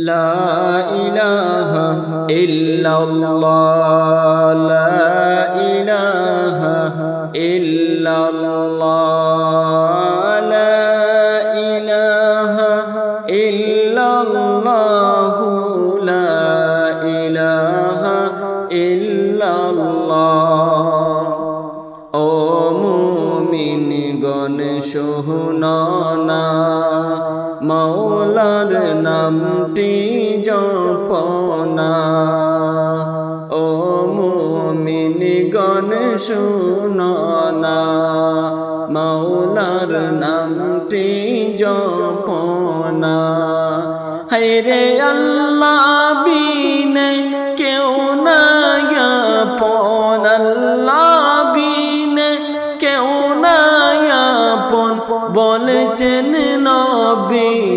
لا إله إلا الله لا إله إلا الله لا إله إلا الله لا إله إلا الله ও মুমিনগণ সোহনা নামটি জপনা। ও মুমিনগণ শুননা। মৌলার নামটি জপনা। হাইরে আল্লাহ বিনে কেউ না আপন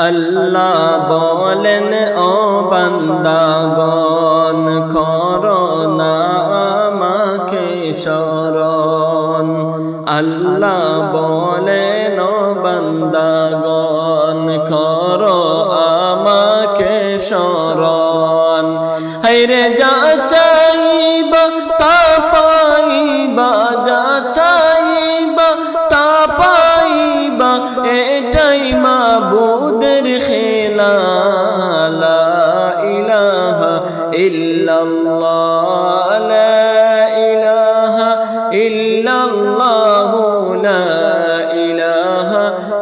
আল্লাহ বলেন ও বান্দাগণ করোনা আমাকে শরণ আল্লাহ বলেন ও বান্দাগণ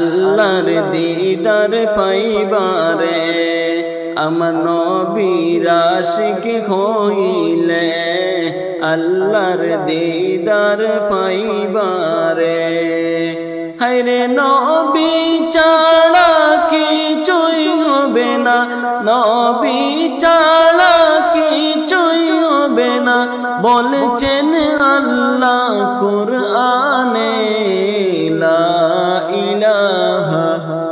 আল্লাহর দিদার পাইবারে, আমার নবীর আশিক হইলে আল্লাহর দিদার পাইবারে। হায়রে নবী ছাড়া কিছুই হবে না, নবী ছাড়া কিছুই হবে না, বলছেন আল্লাহ কুরআনে।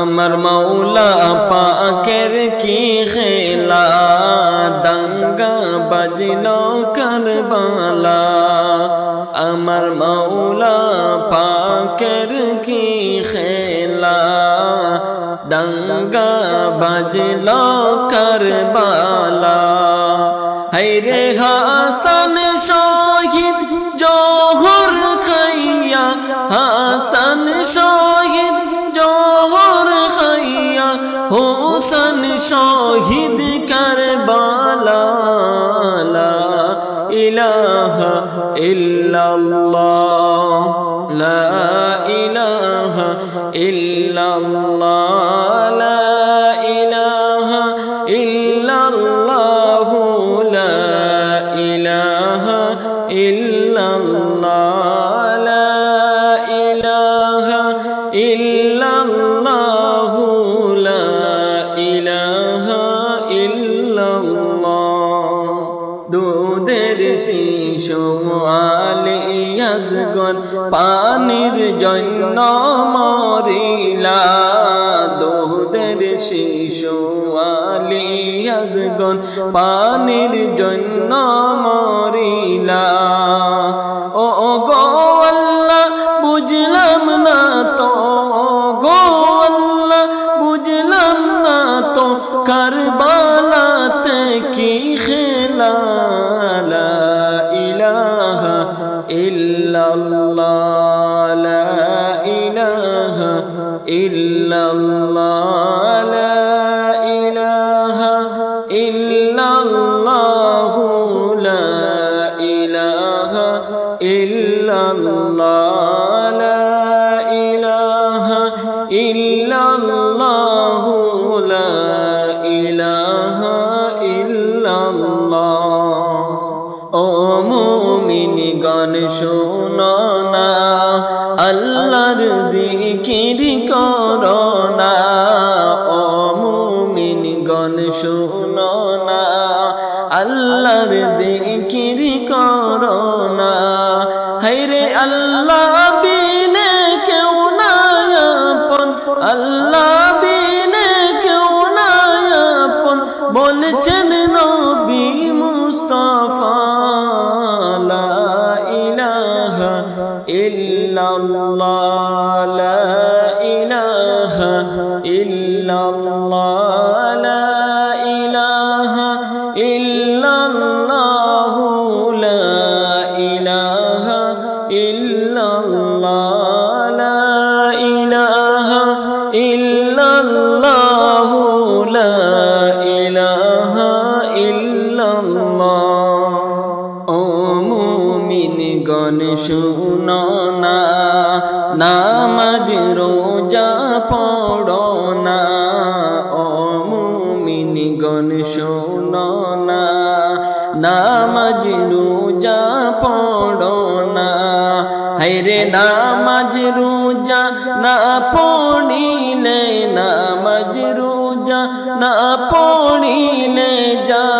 আমার মৌলা পাকের কি খেলা? দঙ্গা বাজিল করবালা। আমার মৌলা পাকের কি খেলা? দঙ্গা বাজলো শহীদ কারবালা লা ইলাহা ইল্লাল্লাহ লা ইলাহা ইল্লাল্লাহ লা ইলাহা ইল্লাল্লাহ লা ইলাহা ইল্লাল্লাহ লা ইলাহা ইল্লাল্লাহ শিশু আলিয়াজগণ পানির জন্য মরিলা দুধের শিশু আলিয়া আজগন পানির জন্য মরিলা ইল্লাল্লাহ, লা ইলাহা ইল্লাল্লাহ, লা ইলাহা ইল্লাল্লাহ, লা ইলাহা ইল্লাল্লাহ, লা ইলাহা ইল্লাল্লাহ। ও মুমিন গান শোনো না জিকির করো না ও মুমিন গণ শুনো না। আল্লাহর জিকির ইল্লাল্লাহ লা ইলাহা ইল্লাল্লাহ নামাজ রোজা পড়ো না, ও মুমিন গণ শুনো না। নামাজ রোজা পড়ো না হাইরে নামাজ রোজা না পড়িলে, নামাজ রোজা না পড়িলে জাহান্নাম